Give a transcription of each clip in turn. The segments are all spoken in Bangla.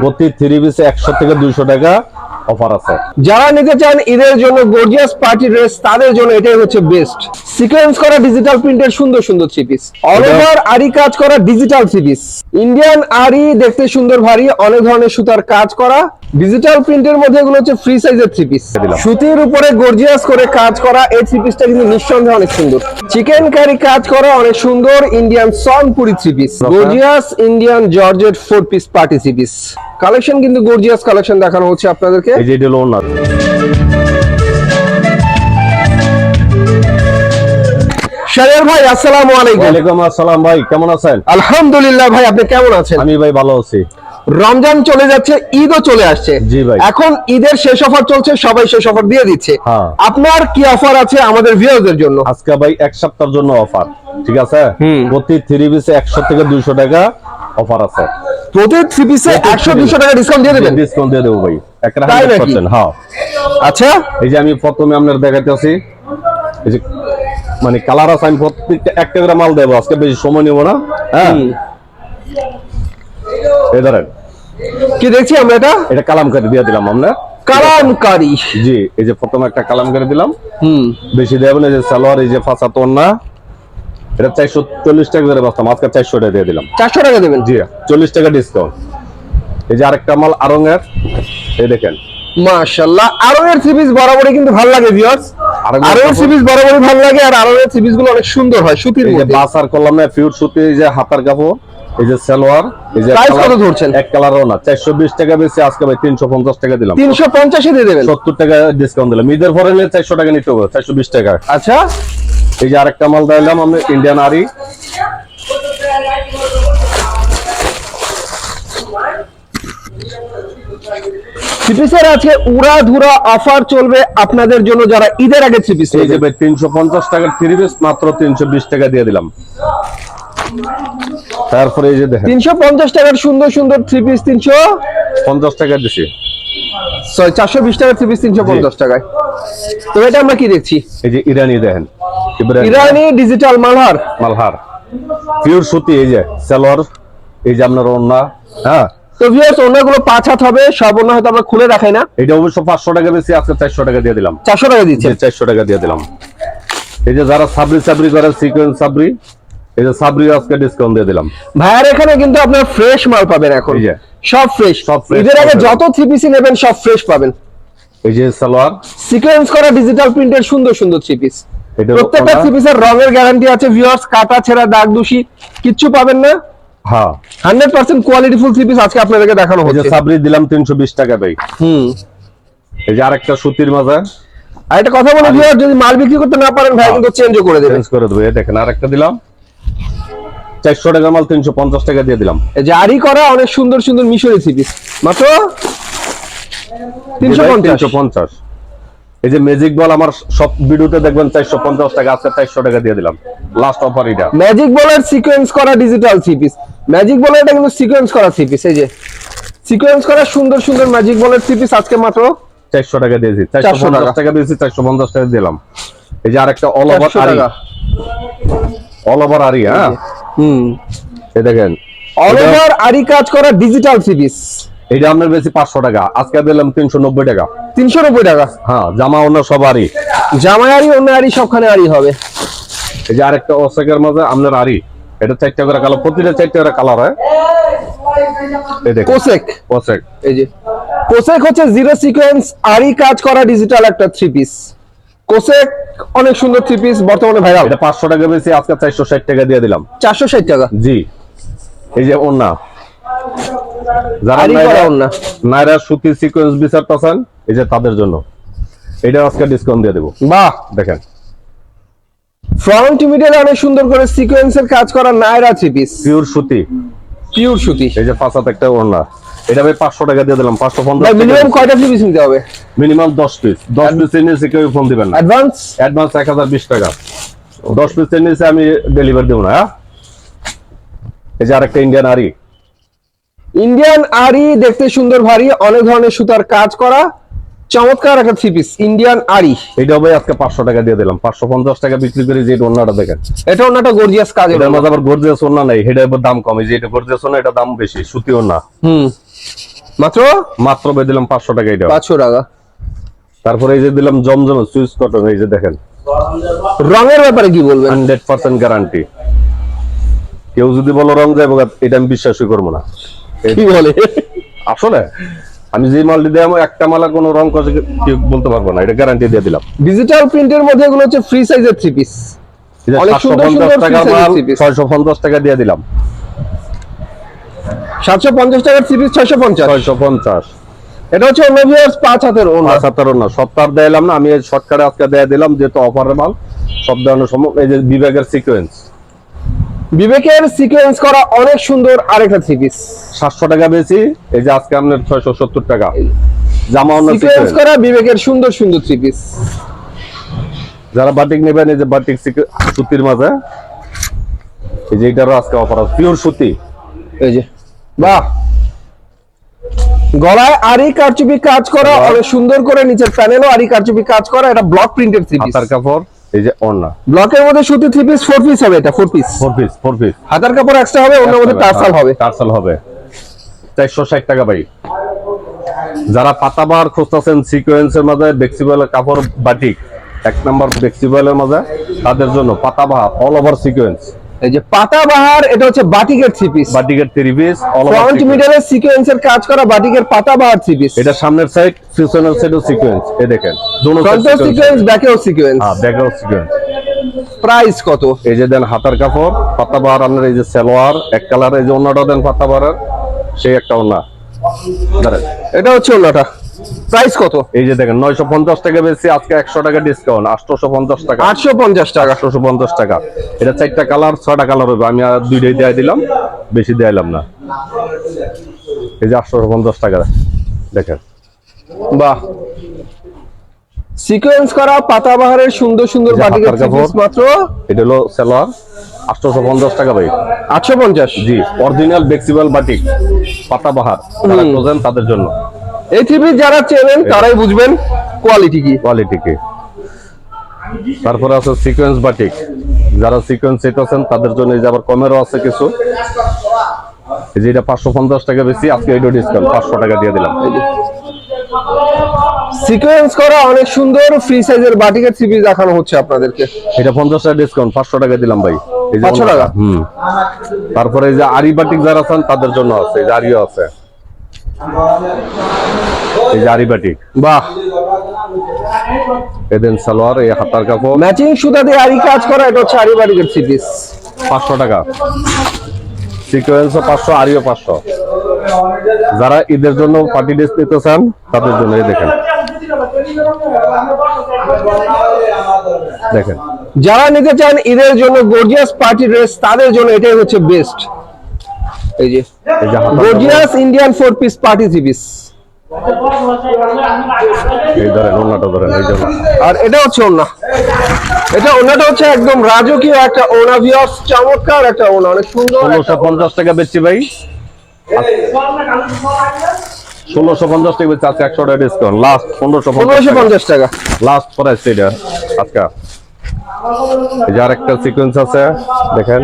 প্রতি থ্রি পিসে একশো থেকে দুইশো টাকা। অফার আছে। যারা নিতে চান ঈদের জন্য গর্জিয়াস পার্টি ড্রেস তাদের জন্য এটাই হচ্ছে বেস্ট সিকোয়েন্স করা ডিজিটাল প্রিন্টের সুন্দর সুন্দর থ্রি পিস অল ওভার আরি কাজ করা ডিজিটাল থ্রি পিস ইন্ডিয়ান আরি দেখতে সুন্দর ভারী অনেক ধরনের সুতার কাজ করা। ডিজিটাল প্রিন্টের মধ্যে এগুলো হচ্ছে ফ্রি সাইজের থ্রি পিস সুতির উপরে গর্জিয়াস করে কাজ করা এই থ্রি পিসটা কিন্তু নিঃসন্দেহে অনেক সুন্দর। চিকেন কারি কাজ করা অনেক সুন্দর Indian Sonpuri three piece gorgeous Indian georgette four piece party three piece collection কিন্তু গর্জিয়াস কালেকশন দেখানো হচ্ছে আপনাদেরকে। এই যে এটা হলো ওনার ভাই আসসালামু আলাইকুম। ওয়ালাইকুম আসসালাম ভাই কেমন আছেন? আলহামদুলিল্লাহ ভাই আপনি কেমন আছেন? আমি ভাই ভালো আছি। রমজান চলে যাচ্ছে ঈদও চলে আসছে। জি ভাই। এখন ঈদের শেষ অফার চলছে সবাই শেষ অফার দিয়ে দিচ্ছে। হ্যাঁ। আপনার কি অফার আছে আমাদের ভিউয়ারদের জন্য? আজকে ভাই এক সপ্তাহের জন্য অফার ঠিক আছে। প্রতি থ্রি পিসে একশো থেকে দুইশো টাকা অফার আছে। প্রতি থ্রি পিসে প্রতি একশো three দুশো টাকা ডিসকাউন্ট দিয়ে দেবেন? ডিসকাউন্ট দিয়ে দেবো ভাই। হ্যাঁ। আচ্ছা। এই যে আমি প্রথমে আপনার দেখাইতেছি এই যে মানে কালার আছে আমি প্রত্যেকটা একটা করে মাল দেবো আজকে বেশি সময় নেব না হ্যাঁ? এই ধরেন। কি দেখছি আমরা এটা? এটা কালামকারি দিয়ে দিলাম আমরা। কালামকারি। জি এই যে প্রথমে একটা কালামকারি দিলাম। হুম। বেশি দেবেন না যে সালোয়ার এই যে ফাঁসা তোর না এটা চারশো চল্লিশ টাকা করে বাঁচতাম আজকে চারশো টাকা দিয়ে দিলাম। চারশো টাকা দেবেন? জি চল্লিশ টাকা ডিসকাউন্ট এই যে আরেকটা মাল আরঙের এই দেখেন। মাশাআল্লাহ আরঙের থ্রি পিস বরাবরই কিন্তু ভালো লাগে ভিউয়ার্স বরাবরই ভালো লাগে আর পিসগুলো অনেক সুন্দর হয় সুতির মধ্যে। আর করলাম না সুতি এই যে হাতার কাপড় এই যে সালোয়ার এই যে কত ধরছেন? এক কালারও না চারশো বিশ টাকা বেশি আজকে ভাই তিনশো পঞ্চাশ টাকা দিলাম। তিনশো পঞ্চাশে দিয়ে দেবেন। সত্তর টাকা ডিসকাউন্ট দিলাম। ঈদের পরে নিলে চারশো টাকা নিতে হবে টাকা। আচ্ছা। এই যে আরেকটা মাল দিলাম আমি ইন্ডিয়ান আরি আজকে উড়া ধুরা অফার চলবে আপনাদের জন্য যারা ঈদের আগে এই যে ভাই টাকার থ্রি পিস মাত্র তিনশো বিশ টাকা দিয়ে দিলাম। তারপরে এই যে দেখেন। তিনশো পঞ্চাশ টাকার সুন্দর সুন্দর থ্রি পিস তিনশো পঞ্চাশ টাকা দিছি। সরি টাকার থ্রি পিস তিনশো পঞ্চাশ টাকায়। তো এটা আমরা কি দেখছি? এই যে ইরানি দেখেন ইরানি ডিজিটাল মালহার। মালহার। পিওর সুতি এই যে সালোয়ার এই যে আপনার ওন্না হ্যাঁ? তো ভিউয়ার্স অন্যগুলো পাঁচ হাত হবে সব অন্য হয়তো আমরা খুলে রাখাই না। এটা অবশ্য পাঁচশো টাকা বেশি আজকে চারশো টাকা দিয়ে দিলাম। চারশো টাকা দিচ্ছে। টাকা দিয়ে দিলাম। এই যে যারা সাবরি সাবরি করে সিকোয়েন্স সাবরি এই যে সাবরি আজকে ডিসকাউন্ট দিয়ে দিলাম। ভাইয়ার এখানে কিন্তু আপনার ফ্রেশ মাল পাবেন এখন। সব ফ্রেশ সব fresh ঈদের আগে যত থ্রি পিসি নেবেন সব ফ্রেশ পাবেন। এই যে সালোয়ার। সিকোয়েন্স করা ডিজিটাল প্রিন্টের সুন্দর সুন্দর থ্রি পিস প্রত্যেকটা ওড়না। থ্রি পিসের রঙের গ্যারান্টি আছে ভিউয়ার্স কাটা ছেঁড়া দাগ দূষি কিচ্ছু পাবেন না। হ্যাঁ। Hundred percent quality full three piece আজকে আপনাদেরকে দেখানো এই হচ্ছে। সাবরি দিলাম তিনশো বিশ টাকা ভাই হুম। এই যে আরেকটা সুতির মাজা আর একটা কথা বলে ভিউয়ার যদি মাল বিক্রি করতে না পারেন ভাই কিন্তু চেঞ্জও করে দেবেন চেঞ্জ করে দেবো। এই দেখেন আরেকটা দিলাম। চারশো টাকা মাল তিনশো পঞ্চাশ টাকা দিয়ে দিলাম। এই যে আরি করা অনেক সুন্দর সুন্দর মিশরি থ্রি পিস মাত্র তিনশো পঞ্চাশ। এই যে ম্যাজিক বল আমার সব ভিডিওতে দেখবেন চারশো পঞ্চাশ টাকা আজকে চারশো টাকা দিয়ে দিলাম। লাস্ট অফার এটা। ম্যাজিক বলের সিকোয়েন্স করা ডিজিটাল থ্রি পিস ম্যাজিক বলের এটা কিন্তু সিকোয়েন্স করা থ্রি পিস এই যে। সিকোয়েন্স করা সুন্দর সুন্দর ম্যাজিক বলের থ্রি পিস আজকে মাত্র চারশো টাকা দিয়েছি চারশো পঞ্চাশ টাকা। টাকা দিয়েছি চারশো পঞ্চাশ টাকা দিলাম। এই যে আরেকটা অল ওভার আরি টাকা। অল ওভার আরি হ্যাঁ? হুম। এই দেখেন। অল ওভার আরি কাজ করা ডিজিটাল থ্রি পিস এটা আপনার বেশি পাঁচশো টাকা আজকে দিলাম তিনশো নব্বই টাকা। তিনশো নব্বই টাকা? হ্যাঁ জামা অন্য সব আরি আরি অন্য আরি সবখানে আরি হবে। এই যে আরেকটা অসেকের মাঝে আপনার আরি এটা চারটা করে কালার প্রতিটা চারটা করে কালার হয়? এই দেখেন। কোসেক। এই যে। কোসেক হচ্ছে জিরো সিকোয়েন্স আরি কাজ করা ডিজিটাল একটা থ্রি পিস কোসেক অনেক সুন্দর থ্রি পিস বর্তমানে ভাইরাল এটা পাঁচশো টাকা বেশি আজকে চারশো ষাট টাকা দিয়ে দিলাম। চারশো ষাট টাকা। জি। এই যে ওন্না যারা নাইরা- নাইরা সুতি সিকোয়েন্স বিচার পাচ্ছেন এই যে তাদের জন্য। এটা আজকে ডিসকাউন্ট দিয়ে দেবো। বাহ। দেখেন। ফ্রন্ট মিডিয়ালে অনেক সুন্দর করে সিকোয়েন্সের কাজ করা নায়রা থ্রি পিস পিওর সুতি। পিওর সুতি। এই যে পাঁচাতে একটা ওড়না। এটা ভাই পাঁচশো টাকা দিয়ে দিলাম পাঁচশো ভাই মিনিমাম কয়টা পিস নিতে হবে? মিনিমাম দশ পিস দশ পিস নিচে কেউ ফোন দিবেন না। অ্যাডভান্স অ্যাডভান্স এক হাজার বিশ টাকা। দশ পিস নিচে আমি ডেলিভারি দেবো না হ্যাঁ? এই যে আরেকটা ইন্ডিয়ান আরি। ইন্ডিয়ান আরি দেখতে সুন্দর ভারী অনেক ধরনের সুতার কাজ করা। চমৎকার একটা থ্রি পিস ইন্ডিয়ান আরি এটা ভাই আজকে পাঁচশো টাকা দিয়ে দিলাম। পাঁচশো পঞ্চাশ টাকা বিক্রি করে যে ওড়নাটা দেখেন। এটা অন্যটা গর্জিয়াস কাজ এটার মধ্যে আবার গর্জিয়াস ওড়না নাই এটা দাম কম। এই যে এটা গর্জিয়াস ওড়না এটা দাম বেশি সুতি ওড়না হুম। মাত্র? মাত্র বেয়ে দিলাম পাঁচশো টাকা এটা। পাঁচশো টাকা। তারপরে এই যে দিলাম জমজম সুইচ কটন এই যে দেখেন। রঙের ব্যাপারে কি বলবেন? হান্ড্রেড পার্সেন্ট গ্যারান্টি কেউ যদি বলো রং যাব এটা আমি বিশ্বাসই করব না। কি বলে? আসলে আমি যে মালটি দেবো একটা মালা কোনো রং বলতে পারব না এটা গ্যারান্টি দিয়ে দিলাম। ডিজিটাল প্রিন্টের মধ্যে এগুলো হচ্ছে ফ্রি সাইজের থ্রি পিস অনেক সুন্দর সুন্দর টাকা মাল three piece। ছয়শো পঞ্চাশ টাকা দিয়ে দিলাম। সাতশো পঞ্চাশ টাকার থ্রি পিস ছয়শো পঞ্চাশ। ছয়শো পঞ্চাশ। এটা হচ্ছে অন্য ভিউয়ার্স পাঁচ হাতের ওনা পাঁচ হাজার না সপ্তাহ দিলাম না আমি শর্টকাটে আজকে দিয়ে দিলাম যেহেতু অফারের মাল সব ধরনের সম্ভব এই যে বিবেকের সিকোয়েন্স বিবেকের সিকোয়েন্স করা অনেক সুন্দর আরেকটা থ্রি পিস সাতশো টাকা বেশি এই যে আজকে আপনার ছয়শো সত্তর টাকা। জামা অন্য সিকোয়েন্স করা বিবেকের সুন্দর সুন্দর থ্রি পিস যারা বাটিক নেবেন এই যে বাটিক সুতির মাঝে এই যে এটারও আজকে অফার আছে পিওর সুতি। এই যে বাহ! গলায় আরি কারচুপি কাজ করা অনেক সুন্দর করে নিচের প্যানেলও আরি কারচুপি কাজ করা এটা ব্লক প্রিন্টেড থ্রি পিস কাপড়। এই যে ওড়না। ব্লকের মধ্যে সুতি থ্রি পিস ফোর পিস হবে এটা four piece four piece four piece হাতার কাপড় এক্সট্রা হবে অন্য মধ্যে টার্সাল হবে। টার্সাল হবে। চারশো ষাট টাকা ভাই। যারা পাতাবার খুঁজতেছেন সিকোয়েন্সের মাঝে ফ্লেক্সিবল কাপড় বাটিক এক নম্বর ফ্লেক্সিবলের মাঝে তাদের জন্য পাতাবা অল ওভার সিকোয়েন্স এই যে পাতা বাহার এটা হচ্ছে বাটিকের থ্রি পিস বাটিকের থ্রি পিস ফ্রন্ট মিডলের সিকোয়েন্সের কাজ করা বাটিকের পাতা বাহার থ্রি পিস এটা সামনের সাইড পিছনের সাইডও সিকোয়েন্স এই দেখেন। দুটো ফ্রন্টেও সিকোয়েন্স ব্যাকেও সিকোয়েন্স হ্যাঁ ব্যাকেও সিকোয়েন্স প্রাইস কত? এই যে দেন হাতার কাপড় পাতাবাহার আপনার এই যে সালোয়ার এক কালার এই যে অন্যটা দেন পাতাবাহার সেই একটা অন্য এটা হচ্ছে অন্যটা প্রাইস কত? এই যে দেখেন নয়শো পঞ্চাশ টাকা বেশি আজকে একশো টাকা ডিসকাউন্ট আটশোশো পঞ্চাশ টাকা। আটশো পঞ্চাশ টাকা। আটশোশো পঞ্চাশ টাকা। এটা চারটা কালার ছয়টা কালার হবে। আমি আর দুইটাই দিয়ে দিলাম বেশি না। এই যে আটশোশো পঞ্চাশ টাকা দেখেন। বাহ। সিকোয়েন্স করা পাতাবাহারের সুন্দর সুন্দর বাটিকের পিস। মাত্র। এটা হলো সালোয়ার আটশোশো পঞ্চাশ টাকা ভাই। আটশো পঞ্চাশ? জি অরিজিনাল ফ্লেক্সিবল বাটিক পাতাবাহার যারা খোঁজেন তাদের জন্য। এই থ্রি যারা চেনেন তারাই বুঝবেন কোয়ালিটি কি। কোয়ালিটি কি। তারপরে আছে সিকোয়েন্স বাটিক যারা সিকোয়েন্স চাইতেছেন তাদের জন্য এই যে আবার কমেরও আছে কিছু। এই যে এটা পাঁচশো পঞ্চাশ টাকা বেশি আজকে এটা ডিসকাউন্ট পাঁচশো টাকা দিয়ে দিলাম। সিকোয়েন্স করা অনেক সুন্দর ফ্রি সাইজের বাটিকের থ্রি পিস দেখানো হচ্ছে আপনাদেরকে। এটা পঞ্চাশ টাকা ডিসকাউন্ট পাঁচশো টাকা দিলাম ভাই। এই যে 500 টাকা? হুম। তারপরে এই যে আরি বাটিক যারা আছেন তাদের জন্য আছে এই যে আরিও আছে। এই যে বাটিক বাহ। এদিন সালোয়ার এই হাতার কাপড়। ম্যাচিং সুতা দিয়ে আরি কাজ করা এটা হচ্ছে আরি বাটিকের থ্রি পিস পাঁচশো টাকা। সিকোয়েন্সও পাঁচশো আরিও পাঁচশো। যারা ঈদের জন্য পার্টি ড্রেস নিতে চান তাদের জন্য এই দেখেন। দেখেন। যারা নিতে চান ঈদের জন্য গর্জিয়াস পার্টি ড্রেস তাদের জন্য এটাই হচ্ছে বেস্ট এই যে gorgeous Indian four piece party three piece এই ধরেন ওনাটা ধরেন এই জন্য আর এটা হচ্ছে ওনা এটা ওনাটা হচ্ছে একদম রাজকীয় একটা ওনা চমৎকার একটা ওনা অনেক সুন্দর ষোলোশো পঞ্চাশ টাকা বেচছি ভাই। ষোলোশো পঞ্চাশ টাকা বেচছি আজকে একশো টাকা ডিসকাউন্ট লাস্ট পনেরোশো পনেরোশো পঞ্চাশ টাকা। লাস্ট প্রাইস এটা আজকে। এই যে আরেকটা সিকোয়েন্স আছে দেখেন।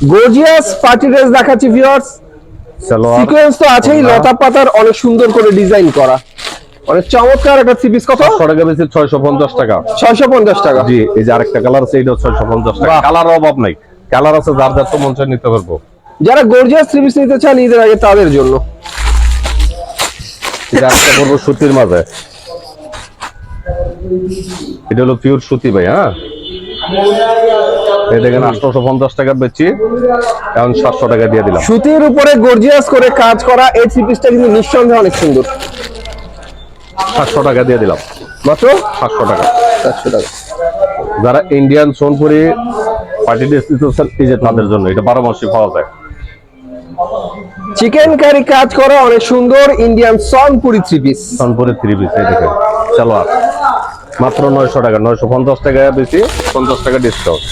গর্জিয়াস পার্টি ড্রেস দেখাচ্ছি ভিউয়ার্স সিকোয়েন্স তো আছেই লতা পাতার অনেক সুন্দর করে ডিজাইন করা। অনেক চমৎকার একটা থ্রি পিস কত? টাকা বেশি ছয়শো পঞ্চাশ টাকা। ছয়শো পঞ্চাশ টাকা। জি এই যে আরেকটা কালার আছে এটা ছয়শো পঞ্চাশ টাকা। কালার অভাব নাই। কালার আছে যার যার তো মন চায় নিতে পারব। যারা গর্জিয়াস থ্রি পিস নিতে চান ঈদের আগে তাদের জন্য। এটা একটা করব সুতির মাঝে। এটা হলো পিওর সুতি ভাই হ্যাঁ? এই দেখেন পঞ্চাশ টাকা বেচছি এখন সাতশো টাকা দিয়ে দিলাম। সুতির উপরে গর্জিয়াস করে কাজ করা এই থ্রি পিসটা কিন্তু নিঃসন্দেহে অনেক সুন্দর। সাতশো টাকা দিয়ে দিলাম। মাত্র? সাতশো টাকা। চারশো টাকা। যারা ইন্ডিয়ান সোনপুরি পার্টি ড্রেস দিতেছেন এই যে তাদের জন্য এটা বারো পাওয়া যায়। চিকেন কারি কাজ করা অনেক সুন্দর ইন্ডিয়ান সনপুরি থ্রি পিস সোনপুরি থ্রি পিস এই দেখেন সালোয়ার। মাত্র নয়শো টাকা নয়শো পঞ্চাশ টাকা বেশি পঞ্চাশ টাকা ডিসকাউন্ট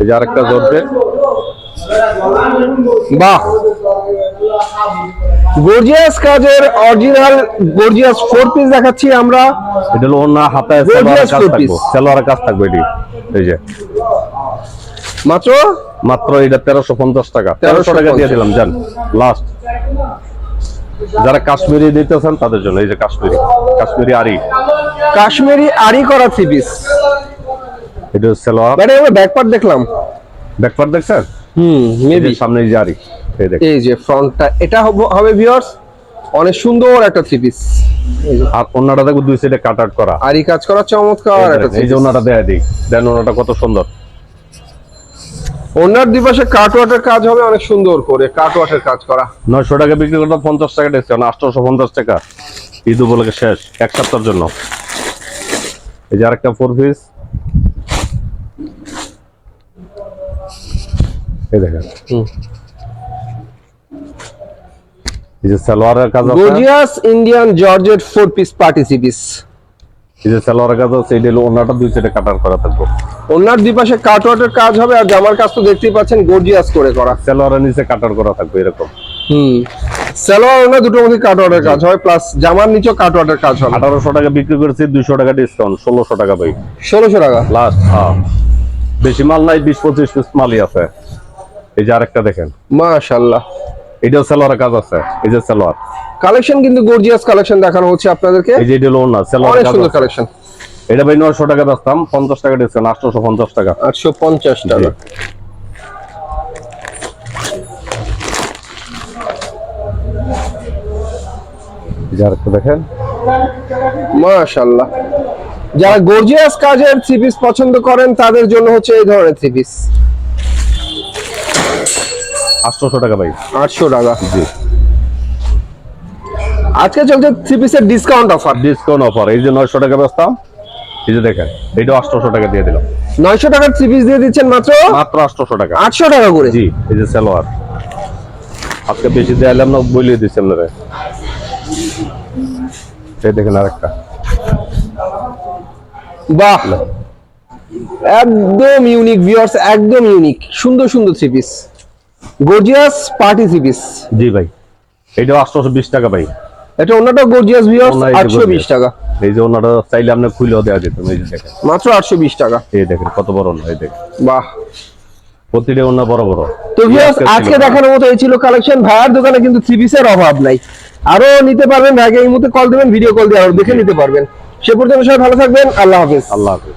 এই যে আরেকটা জোরবে বাহ! গর্জিয়াস কাজের অরিজিনাল গর্জিয়াস ফোর পিস দেখাচ্ছি আমরা। এটা হলো অন্য হাতায় কাজ two থাকব। কাজ থাকবে এটি। এই যে। মাত্র? মাত্র? এটা তেরোশো পঞ্চাশ টাকা। 1350 তেরোশো টাকা দিয়ে দিলাম জান লাস্ট যারা কাশ্মীরি দিতেছেন তাদের জন্য এই যে কাশ্মীরি কাশ্মীরি আরি কাশ্মীরি আরি করা থ্রি পিস এটা সেলোয়ার। মানে আমরা ব্যাকপার্ট দেখলাম। ব্যাকপার দেখছেন? হুম মেবি সামনে এই যে আরি এই দেখ এই যে ফ্রন্টটা এটা হবে ভিউয়ার্স অনেক সুন্দর একটা থ্রি পিস আর অন্যটা দেখো দুই সাইডে কাট আউট করা। আরি কাজ করা চমৎকার একটা এই যে ওনাটা দেয়া দিই। দেন ওনাটা কত সুন্দর। ওনার কাটওয়াটের কাজ হবে অনেক সুন্দর করে কাটওয়াটের কাজ করা। নয়শো টাকা বিক্রি করতে পঞ্চাশ টাকা ডিসকাউন্ট আটশোশো পঞ্চাশ টাকা। ঈদ উপলক্ষে শেষ এক সপ্তাহের জন্য। এই যে আরেকটা ফোর পিস এই দেখেন। এই যে সালোয়ারের কাজ আছে। Gorgeous Indian georgette four piece party এই যে সালোয়ারের কাজ আছে এটা ওনাটা দুই সাইডে কাটার করা থাকব। ওনার দিবসে কাটওয়াটের কাজ হবে আর জামার কাজ তো দেখতেই পাচ্ছেন গর্জিয়াস করে করা। সালোয়ারের নিচে কাটার করা থাকবে এরকম। হুম। সালোয়ার ওনার দুটোর মধ্যে কাটওয়াটের কাজ হয় প্লাস জামার নিচেও কাটওয়াটের কাজ হবে। আঠারোশো টাকা বিক্রি করেছি দুইশো টাকা ডিসকাউন্ট ষোলোশো টাকা ভাই। ষোলোশো টাকা? লাস্ট হ্যাঁ। বেশি মাল নাই বিশ পঁচিশ পিস মালই আছে। এই যে আরেকটা দেখেন। মাশাল্লাহ এটাও সালোয়ারের কাজ আছে এই যে সালোয়ার। কালেকশন কিন্তু গর্জিয়াস কালেকশন দেখানো হচ্ছে আপনাদেরকে। এই যে এটা কাজ সুন্দর আছে। কালেকশন এটা ভাই নয়শো টাকা বেচতাম পঞ্চাশ টাকা ডিসকাউন্ট আটশোশো পঞ্চাশ টাকা। আটশো পঞ্চাশ টাকা। দেখেন। মাশাল্লাহ যারা গর্জিয়াস কাজের থ্রি পিস পছন্দ করেন তাদের জন্য হচ্ছে এই ধরনের থ্রি পিস আটশোশো টাকা ভাই। আটশো টাকা। জি। আজকে চলছে থ্রি পিসের ডিসকাউন্ট অফার ডিসকাউন্ট অফার এই যে নয়শো টাকা বেচতাম এই যে দেখেন এইটাও আটশোশো টাকা দিয়ে দিলাম। নয়শো টাকার থ্রি পিস দিয়ে দিচ্ছেন মাত্র? মাত্র আটশোশো টাকা। আটশো টাকা করে? জি এই যে সালোয়ার। আজকে বেশি দিলাম না বলিয়ে দিচ্ছি আপনারা। এই দেখেন আরেকটা। বাহ! একদম ইউনিক ভিউয়ার্স একদম ইউনিক সুন্দর সুন্দর three piece gorgeous party three piece জি ভাই আটশোশো বিশ টাকা ভাই। এটা অন্যটা গর্জিয়াস ভিউয়ার্স ওনা এই যে আটশো বিশ gorgeous। টাকা। এই যে ওনারা চাইলে আপনি খুলেও দেওয়া যেত এই যে দেখেন। মাত্র আটশো বিশ টাকা। এই দেখেন কত বড় না এই দেখেন। বাহ। প্রতিটা ওনা বড় বড়। তো ভিউয়ার্স আজকে। দেখানোর মতো এই ছিল কালেকশন ভাইয়ার দোকানে কিন্তু থ্রি পিসের অভাব নাই। আরও নিতে পারবেন ভাইকে এই মুহূর্তে কল দিবেন ভিডিও কল দিয়ে আরও দেখে নিতে পারবেন। সে পর্যন্ত সবাই ভালো থাকবেন আল্লাহ হাফেজ। আল্লাহ হাফিজ।